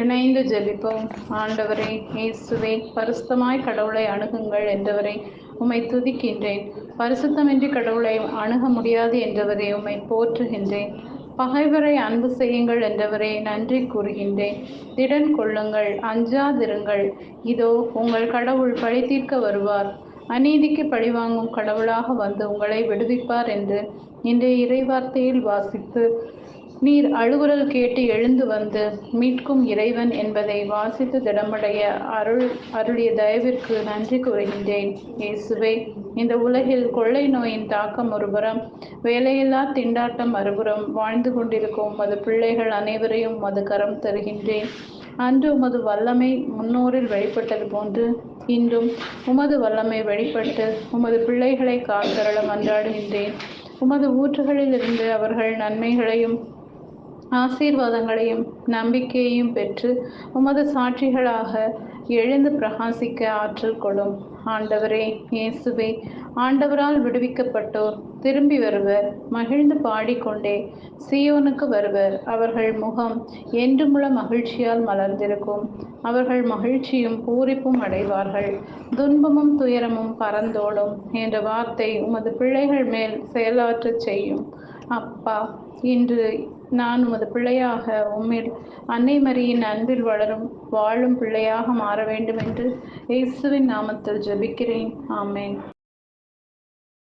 இணைந்து ஜெபிப்போம். ஆண்டவரே இயேசுவே பரிசுத்தமாய் கடவுளை அணுகுங்கள் என்றவரை உம்மை துதிக்கின்றேன். பரிசுத்தமின்றி கடவுளை அணுக முடியாது என்றவரே உம்மை போற்றுகின்றேன். பகைவரை அன்பு செய்யுங்கள் என்றவரே நன்றி கூறுகின்றேன். திடன் கொள்ளுங்கள் அஞ்சாதிருங்கள். இதோ உங்கள் கடவுள் பழி தீர்க்க வருவார். அநீதிக்கு பழிவாங்கும் கடவுளாக வந்து உங்களை விடுவிப்பார் என்று இன்றைய இறைவார்த்தையில் வாசித்து நீர் அழுகுரல் கேட்டு எழுந்து வந்து மீட்கும் இறைவன் என்பதை வாசித்து திடமடைய அருள் அருளிய தயவிற்கு நன்றி கூறுகின்றேன். இயேசுவே இந்த உலகில் கொள்ளை நோயின் தாக்கம் ஒருபுறம் வேலையில்லா திண்டாட்டம் மறுபுறம் வாழ்ந்து கொண்டிருக்கும் மது பிள்ளைகள் அனைவரையும் மது கரம் தருகின்றேன். அன்று உமது வல்லமை முன்னோரில் வெளிப்பட்டது போன்று இன்றும் உமது வல்லமை வெளிப்பட்டு உமது பிள்ளைகளை காத்தரளம் அன்றாடுகின்றேன் உமது ஊற்றுகளிலிருந்து அவர்கள் நன்மைகளையும் ஆசீர்வாதங்களையும் நம்பிக்கையையும் பெற்று உமது சாட்சிகளாக எழுந்து பிரகாசிக்க ஆற்றல் கொள்ளும் ஆண்டவரே இயேசுவே ஆண்டவரால் விடுவிக்கப்பட்டோர் திரும்பி வருவர் மகிழ்ந்து பாடிக்கொண்டே சியோனுக்கு வருவர். அவர்கள் முகம் என்றுமுள்ள மகிழ்ச்சியால் மலர்ந்திருக்கும். அவர்கள் மகிழ்ச்சியும் பூரிப்பும் அடைவார்கள். துன்பமும் துயரமும் பறந்தோடும். என்ற வார்த்தை உமது பிள்ளைகள் மேல் செயலாற்றச் செய்யும். அப்பா இன்று நான் உமது பிள்ளையாக உம்மில் அன்னை மரியின் அன்பில் வளரும் வாழும் பிள்ளையாக மாற வேண்டும் என்று இயேசுவின் நாமத்தில் ஜெபிக்கிறேன். ஆமேன்.